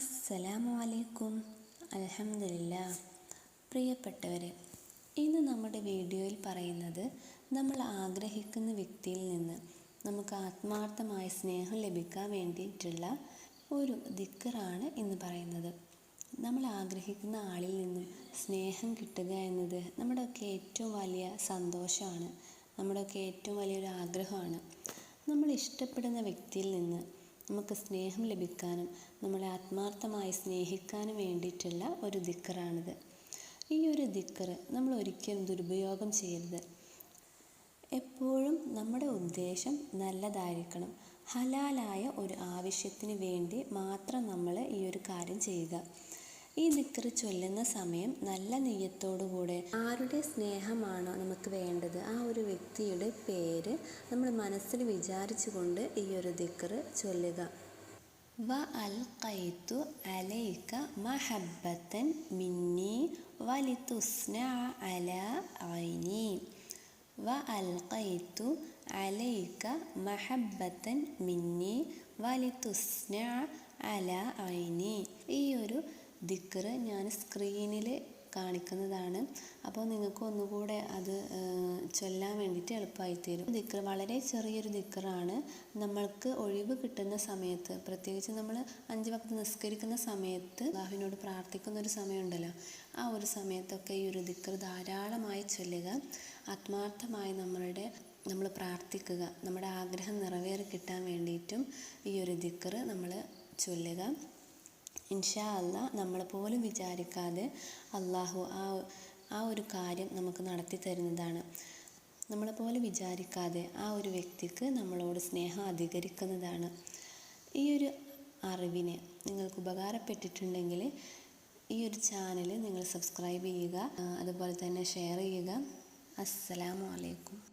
അസ്സലാമു അലൈക്കും അലഹമില്ല പ്രിയപ്പെട്ടവരെ ഇന്ന് നമ്മുടെ വീഡിയോയിൽ പറയുന്നത് നമ്മൾ ആഗ്രഹിക്കുന്ന വ്യക്തിയിൽ നിന്ന് നമുക്ക് ആത്മാർത്ഥമായ സ്നേഹം ലഭിക്കാൻ വേണ്ടിയിട്ടുള്ള ഒരു ദിക്കറാണ് എന്ന് പറയുന്നത്. നമ്മൾ ആഗ്രഹിക്കുന്ന ആളിൽ നിന്നും സ്നേഹം കിട്ടുക എന്നത് നമ്മുടെയൊക്കെ ഏറ്റവും വലിയ സന്തോഷമാണ്. നമ്മുടെയൊക്കെ ഏറ്റവും വലിയൊരു ആഗ്രഹമാണ്. നമ്മൾ ഇഷ്ടപ്പെടുന്ന വ്യക്തിയിൽ നിന്ന് നമുക്ക് സ്നേഹം ലഭിക്കാനും നമ്മളെ ആത്മാർത്ഥമായി സ്നേഹിക്കാനും വേണ്ടിയിട്ടുള്ള ഒരു ദിക്കറാണിത്. ഈ ഒരു ദിക്കറ് നമ്മൾ ഒരിക്കലും ദുരുപയോഗം ചെയ്യരുത്. എപ്പോഴും നമ്മുടെ ഉദ്ദേശം നല്ലതായിരിക്കണം. ഹലാലായ ഒരു ആവശ്യത്തിന് വേണ്ടി മാത്രം നമ്മൾ ഈ ഒരു കാര്യം ചെയ്യുക. ഈ ദിക്കർ ചൊല്ലുന്ന സമയം നല്ല നെയ്യത്തോടുകൂടെ ആരുടെ സ്നേഹമാണോ നമുക്ക് വേണ്ടത്? ആ ഒരു വ്യക്തിയുടെ പേര് നമ്മൾ മനസ്സിൽ വിചാരിച്ചുകൊണ്ട് ഈ ഒരു ദിക്കർ ചൊല്ലുക. വ അൽ കൈത്തു അലൈക്ക മഹബത്തൻ മിന്നി വലിതുസ്ന അല ഐനി. വ അൽ കൈത്തു അലൈക്ക മഹബത്തൻ മിന്നി വലിതുസ്ന അല ഐനി. ഈ ഒരു ദിക്കറ് ഞാൻ സ്ക്രീനിൽ കാണിക്കുന്നതാണ്. അപ്പോൾ നിങ്ങൾക്ക് ഒന്നുകൂടെ അത് ചൊല്ലാൻ വേണ്ടിയിട്ട് എളുപ്പമായി തരും. ദിക്കർ വളരെ ചെറിയൊരു ദിക്കറാണ്. നമ്മൾക്ക് ഒഴിവ് കിട്ടുന്ന സമയത്ത് പ്രത്യേകിച്ച് നമ്മൾ അഞ്ച് വക്ത് നിസ്കരിക്കുന്ന സമയത്ത് അള്ളാഹുവിനോട് പ്രാർത്ഥിക്കുന്ന ഒരു സമയമുണ്ടല്ലോ ആ ഒരു സമയത്തൊക്കെ ഈ ഒരു ദിക്കർ ധാരാളമായി ചൊല്ലുക. ആത്മാർത്ഥമായി നമ്മളുടെ നമ്മൾ പ്രാർത്ഥിക്കുക. നമ്മുടെ ആഗ്രഹം നിറവേറി കിട്ടാൻ വേണ്ടിയിട്ടും ഈ ഒരു ദിക്കർ നമ്മൾ ചൊല്ലുക. ഇൻഷാ അല്ല നമ്മളെ പോലും വിചാരിക്കാതെ അള്ളാഹു ആ ആ ഒരു കാര്യം നമുക്ക് നടത്തി തരുന്നതാണ്. നമ്മളെ പോലെ വിചാരിക്കാതെ ആ ഒരു വ്യക്തിക്ക് നമ്മളോട് സ്നേഹം അധികരിക്കുന്നതാണ്. ഈ ഒരു അറിവിന് നിങ്ങൾക്ക് ഉപകാരപ്പെട്ടിട്ടുണ്ടെങ്കിൽ ഈ ഒരു ചാനൽ നിങ്ങൾ സബ്സ്ക്രൈബ് ചെയ്യുക അതുപോലെ തന്നെ ഷെയർ ചെയ്യുക. അസ്സലാമു അലൈക്കും.